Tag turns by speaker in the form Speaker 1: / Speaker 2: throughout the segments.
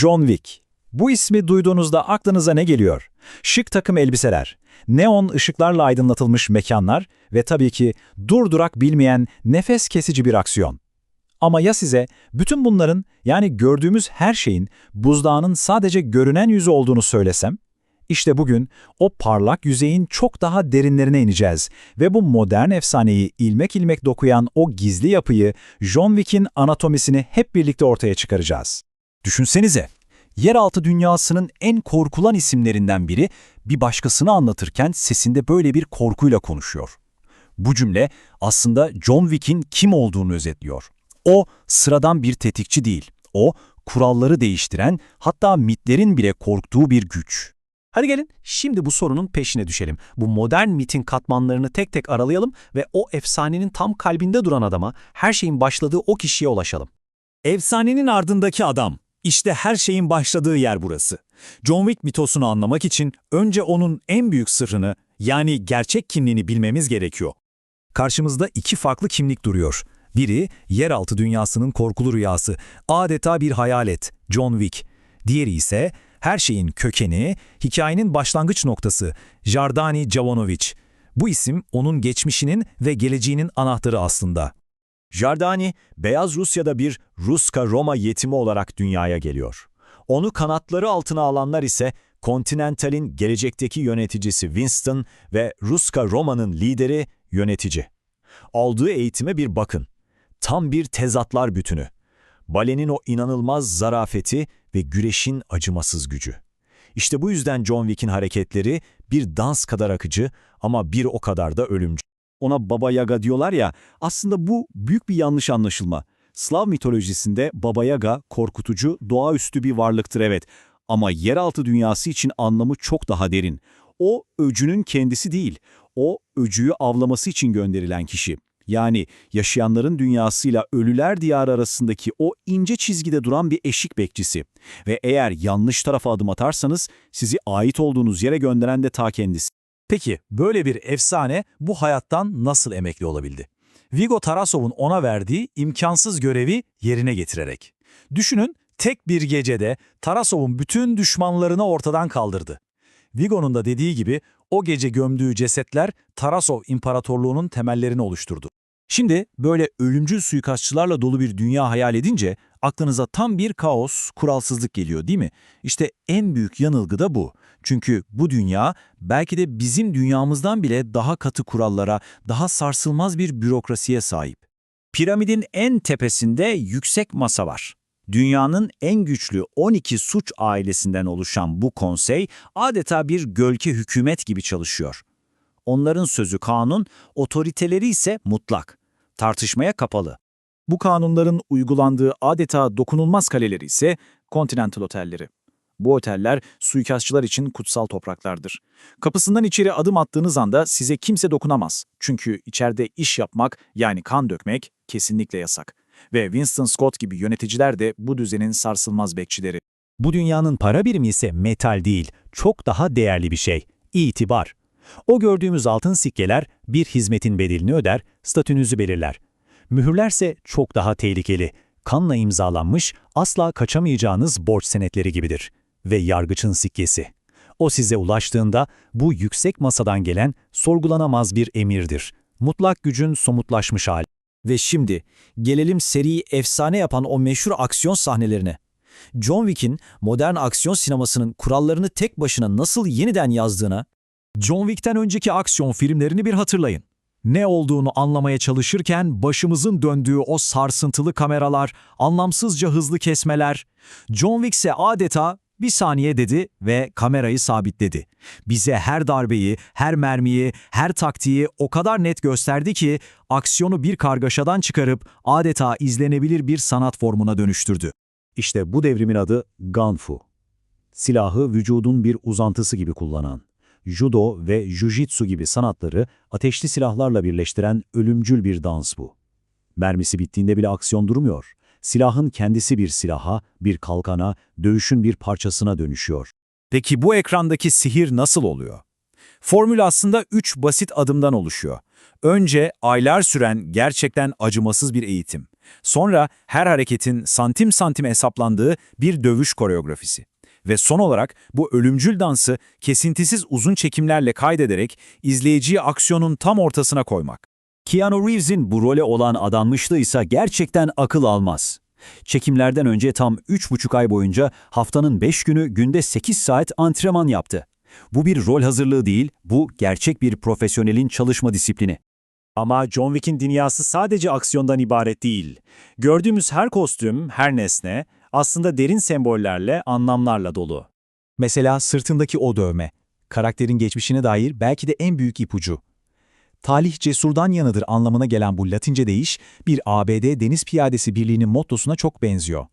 Speaker 1: John Wick. Bu ismi duyduğunuzda aklınıza ne geliyor? Şık takım elbiseler, neon ışıklarla aydınlatılmış mekanlar ve tabii ki durdurak bilmeyen nefes kesici bir aksiyon. Ama ya size bütün bunların yani gördüğümüz her şeyin buzdağının sadece görünen yüzü olduğunu söylesem? İşte bugün o parlak yüzeyin çok daha derinlerine ineceğiz ve bu modern efsaneyi ilmek ilmek dokuyan o gizli yapıyı John Wick'in anatomisini hep birlikte ortaya çıkaracağız.
Speaker 2: Düşünsenize, yeraltı dünyasının en korkulan isimlerinden biri bir başkasını anlatırken sesinde böyle bir korkuyla konuşuyor. Bu cümle aslında John Wick'in kim olduğunu özetliyor. O sıradan bir tetikçi değil. O kuralları değiştiren, hatta mitlerin bile korktuğu bir güç.
Speaker 3: Hadi gelin şimdi bu sorunun peşine düşelim. Bu modern mitin katmanlarını tek tek aralayalım ve o efsanenin tam kalbinde duran adama, her şeyin başladığı o kişiye ulaşalım.
Speaker 2: Efsanenin ardındaki adam. İşte her şeyin başladığı yer burası. John Wick mitosunu anlamak için önce onun en büyük sırrını, yani gerçek kimliğini bilmemiz gerekiyor. Karşımızda iki farklı kimlik duruyor. Biri, yeraltı dünyasının korkulu rüyası, adeta bir hayalet, John Wick. Diğeri ise, her şeyin kökeni, hikayenin başlangıç noktası, Jardani Jovanovic. Bu isim onun geçmişinin ve geleceğinin anahtarı aslında.
Speaker 4: Jardani, Beyaz Rusya'da bir Ruska-Roma yetimi olarak dünyaya geliyor. Onu kanatları altına alanlar ise Continental'in gelecekteki yöneticisi Winston ve Ruska-Roma'nın lideri yönetici. Aldığı eğitime bir bakın. Tam bir tezatlar bütünü. Balenin o inanılmaz zarafeti ve güreşin acımasız gücü. İşte bu yüzden John Wick'in hareketleri bir dans kadar akıcı ama bir o kadar da ölümcül.
Speaker 5: Ona Baba Yaga diyorlar ya, aslında bu büyük bir yanlış anlaşılma. Slav mitolojisinde Baba Yaga korkutucu, doğaüstü bir varlıktır evet. Ama yeraltı dünyası için anlamı çok daha derin. O öcünün kendisi değil, o öcüyü avlaması için gönderilen kişi. Yani yaşayanların dünyasıyla ölüler diyarı arasındaki o ince çizgide duran bir eşik bekçisi. Ve eğer yanlış tarafa adım atarsanız sizi ait olduğunuz yere gönderen de ta kendisi.
Speaker 2: Peki böyle bir efsane bu hayattan nasıl emekli olabildi? Vigo Tarasov'un ona verdiği imkansız görevi yerine getirerek. Düşünün tek bir gecede Tarasov'un bütün düşmanlarını ortadan kaldırdı. Vigo'nun da dediği gibi o gece gömdüğü cesetler Tarasov İmparatorluğu'nun temellerini oluşturdu. Şimdi böyle ölümcül suikastçılarla dolu bir dünya hayal edince aklınıza tam bir kaos, kuralsızlık geliyor değil mi? İşte en büyük yanılgı da bu. Çünkü bu dünya belki de bizim dünyamızdan bile daha katı kurallara, daha sarsılmaz bir bürokrasiye sahip.
Speaker 6: Piramidin en tepesinde yüksek masa var. Dünyanın en güçlü 12 suç ailesinden oluşan bu konsey adeta bir gölge hükümet gibi çalışıyor. Onların sözü kanun, otoriteleri ise mutlak. Tartışmaya kapalı.
Speaker 1: Bu kanunların uygulandığı adeta dokunulmaz kaleleri ise Continental otelleri. Bu oteller suikastçılar için kutsal topraklardır. Kapısından içeri adım attığınız anda size kimse dokunamaz. Çünkü içeride iş yapmak yani kan dökmek kesinlikle yasak. Ve Winston Scott gibi yöneticiler de bu düzenin sarsılmaz bekçileri.
Speaker 2: Bu dünyanın para birimi ise metal değil, çok daha değerli bir şey, itibar. O gördüğümüz altın sikkeler bir hizmetin bedelini öder, statünüzü belirler. Mühürlerse çok daha tehlikeli, kanla imzalanmış, asla kaçamayacağınız borç senetleri gibidir. Ve yargıçın sikkesi. O size ulaştığında bu yüksek masadan gelen sorgulanamaz bir emirdir. Mutlak gücün somutlaşmış hali.
Speaker 3: Ve şimdi gelelim seriyi efsane yapan o meşhur aksiyon sahnelerine. John Wick'in modern aksiyon sinemasının kurallarını tek başına nasıl yeniden yazdığına,
Speaker 2: John Wick'ten önceki aksiyon filmlerini bir hatırlayın. Ne olduğunu anlamaya çalışırken başımızın döndüğü o sarsıntılı kameralar, anlamsızca hızlı kesmeler. John Wick ise adeta bir saniye dedi ve kamerayı sabitledi. Bize her darbeyi, her mermiyi, her taktiği o kadar net gösterdi ki aksiyonu bir kargaşadan çıkarıp adeta izlenebilir bir sanat formuna dönüştürdü.
Speaker 5: İşte bu devrimin adı Gunfu. Silahı vücudun bir uzantısı gibi kullanan, judo ve jujitsu gibi sanatları ateşli silahlarla birleştiren ölümcül bir dans bu. Mermisi bittiğinde bile aksiyon durmuyor. Silahın kendisi bir silaha, bir kalkana, dövüşün bir parçasına dönüşüyor.
Speaker 1: Peki bu ekrandaki sihir nasıl oluyor? Formül aslında üç basit adımdan oluşuyor. Önce aylar süren gerçekten acımasız bir eğitim.
Speaker 2: Sonra her hareketin santim santim hesaplandığı bir dövüş koreografisi. Ve son olarak bu ölümcül dansı kesintisiz uzun çekimlerle kaydederek izleyiciyi aksiyonun tam ortasına koymak.
Speaker 4: Keanu Reeves'in bu role olan adanmışlığı ise gerçekten akıl almaz. Çekimlerden önce tam 3,5 ay boyunca haftanın 5 günü günde 8 saat antrenman yaptı. Bu bir rol hazırlığı değil, bu gerçek bir profesyonelin çalışma disiplini. Ama John Wick'in dünyası sadece aksiyondan ibaret değil. Gördüğümüz her kostüm, her nesne aslında derin sembollerle, anlamlarla dolu.
Speaker 1: Mesela sırtındaki o dövme, karakterin geçmişine dair belki de en büyük ipucu. Talih cesurdan yanıdır anlamına gelen bu Latince deyiş, bir ABD Deniz Piyadesi Birliği'nin mottosuna çok benziyor.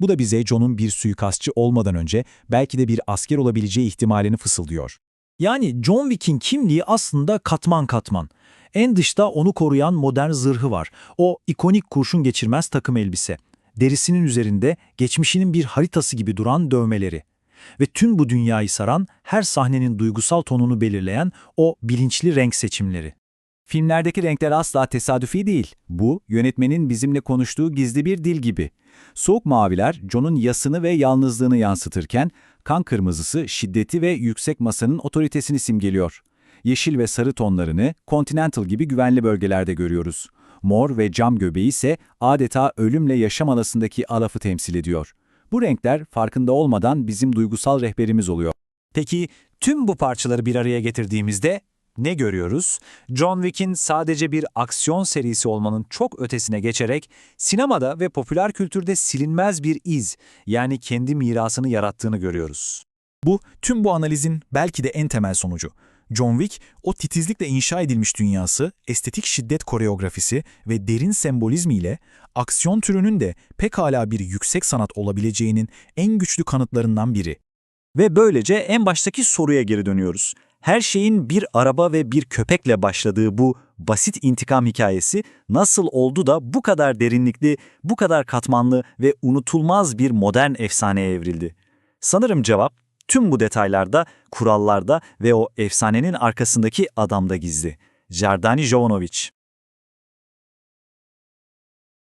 Speaker 1: Bu da bize John'un bir suikastçı olmadan önce belki de bir asker olabileceği ihtimalini fısıldıyor.
Speaker 3: Yani John Wick'in kimliği aslında katman katman. En dışta onu koruyan modern zırhı var. O ikonik kurşun geçirmez takım elbise. Derisinin üzerinde geçmişinin bir haritası gibi duran dövmeleri. Ve tüm bu dünyayı saran, her sahnenin duygusal tonunu belirleyen o bilinçli renk seçimleri.
Speaker 4: Filmlerdeki renkler asla tesadüfi değil. Bu, yönetmenin bizimle konuştuğu gizli bir dil gibi. Soğuk maviler John'un yasını ve yalnızlığını yansıtırken, kan kırmızısı şiddeti ve yüksek masanın otoritesini simgeliyor. Yeşil ve sarı tonlarını Continental gibi güvenli bölgelerde görüyoruz. Mor ve cam göbeği ise adeta ölümle yaşam arasındaki alafı temsil ediyor. Bu renkler farkında olmadan bizim duygusal rehberimiz oluyor.
Speaker 2: Peki tüm bu parçaları bir araya getirdiğimizde ne görüyoruz? John Wick'in sadece bir aksiyon serisi olmanın çok ötesine geçerek sinemada ve popüler kültürde silinmez bir iz, yani kendi mirasını yarattığını görüyoruz.
Speaker 7: Bu, tüm bu analizin belki de en temel sonucu. John Wick, o titizlikle inşa edilmiş dünyası, estetik şiddet koreografisi ve derin sembolizmiyle aksiyon türünün de pekala bir yüksek sanat olabileceğinin en güçlü kanıtlarından biri.
Speaker 4: Ve böylece en baştaki soruya geri dönüyoruz. Her şeyin bir araba ve bir köpekle başladığı bu basit intikam hikayesi nasıl oldu da bu kadar derinlikli, bu kadar katmanlı ve unutulmaz bir modern efsaneye evrildi? Sanırım cevap tüm bu detaylarda, kurallarda ve o efsanenin arkasındaki adamda gizli. Jardani Jovanovic